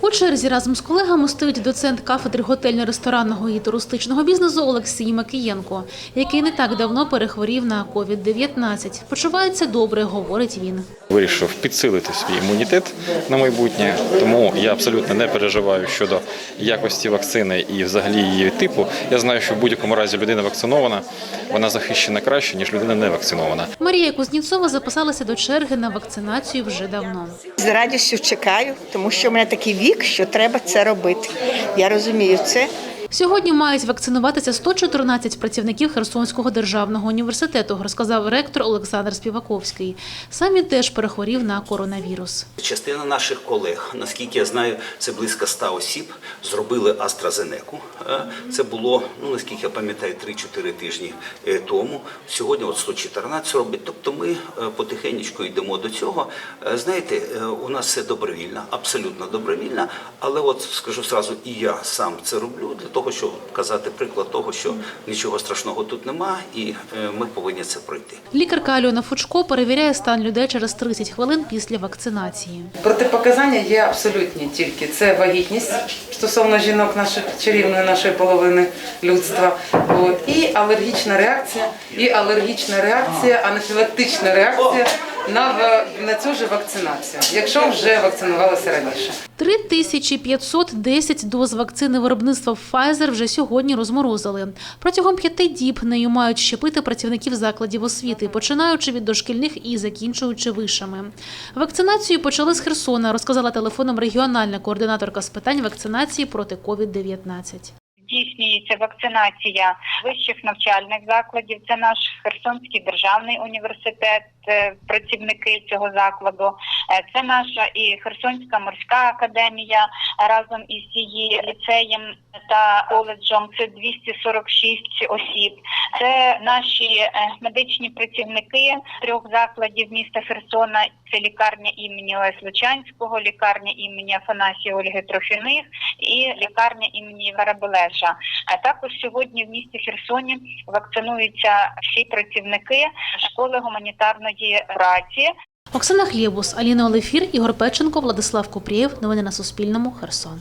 У черзі разом з колегами стоїть доцент кафедри готельно-ресторанного і туристичного бізнесу Олексій Макієнко, який не так давно перехворів на COVID-19. Почувається добре, говорить він. Вирішив підсилити свій імунітет на майбутнє, тому я абсолютно не переживаю щодо якості вакцини і взагалі її типу. Я знаю, що в будь-якому разі людина вакцинована, вона захищена краще ніж людина не вакцинована. Марія Кузніцова записалася до черги на вакцинацію вже давно. З радістю чекаю, тому що в мене такий вік, що треба це робити. Я розумію це. Сьогодні мають вакцинуватися 114 працівників Херсонського державного університету, розказав ректор Олександр Співаковський. Сам він теж перехворів на коронавірус. Частина наших колег, наскільки я знаю, це близько 100 осіб, зробили. Е, Це було, ну наскільки я пам'ятаю, 3-4 тижні е, тому. Сьогодні от 114 робить. Тобто ми е, потихеньку йдемо до цього. Е, Знаєте, у нас все добровільно, абсолютно добровільно. Але от скажу зразу, і я сам це роблю для того, щоб казати приклад того, що нічого страшного тут нема, і е, ми повинні це пройти. Лікарка Альона Фучко перевіряє стан людей через 30 хвилин після вакцинації. Протипоказання є абсолютні тільки це вагітність стосовно жінок наших чарівної нашої половини людства. От, і алергічна реакція, і алергічна реакція, анафілактична реакція на, на цю ж вакцинацію, якщо вже вакцинувалися раніше. 3510 доз вакцини виробництва Pfizer вже сьогодні розморозили. Протягом п'яти діб нею мають щепити працівників закладів освіти, починаючи від дошкільних і закінчуючи вишами. Вакцинацію почали з Херсона, розказала телефоном регіональна координаторка з питань вакцинації проти COVID-19. Здійснюється вакцинація вищих навчальних закладів. Це наш Херсонський державний університет, е, працівники цього закладу. Е, Це наша і Херсонська морська академія разом із її ліцеєм та коледжем. Це 246 осіб. Це наші е, медичні працівники трьох закладів міста Херсона. Це лікарня імені Олеся Лучанського, лікарня імені Афанасія Ольги Трофіних і лікарня імені Варабелеша. А також сьогодні в місті Херсоні вакцинуються всі працівники школи гуманітарної праці. Оксана Хлєбус, Аліна Олефір, Ігор Печенко, Владислав Купрієв. Новини на Суспільному. Херсон.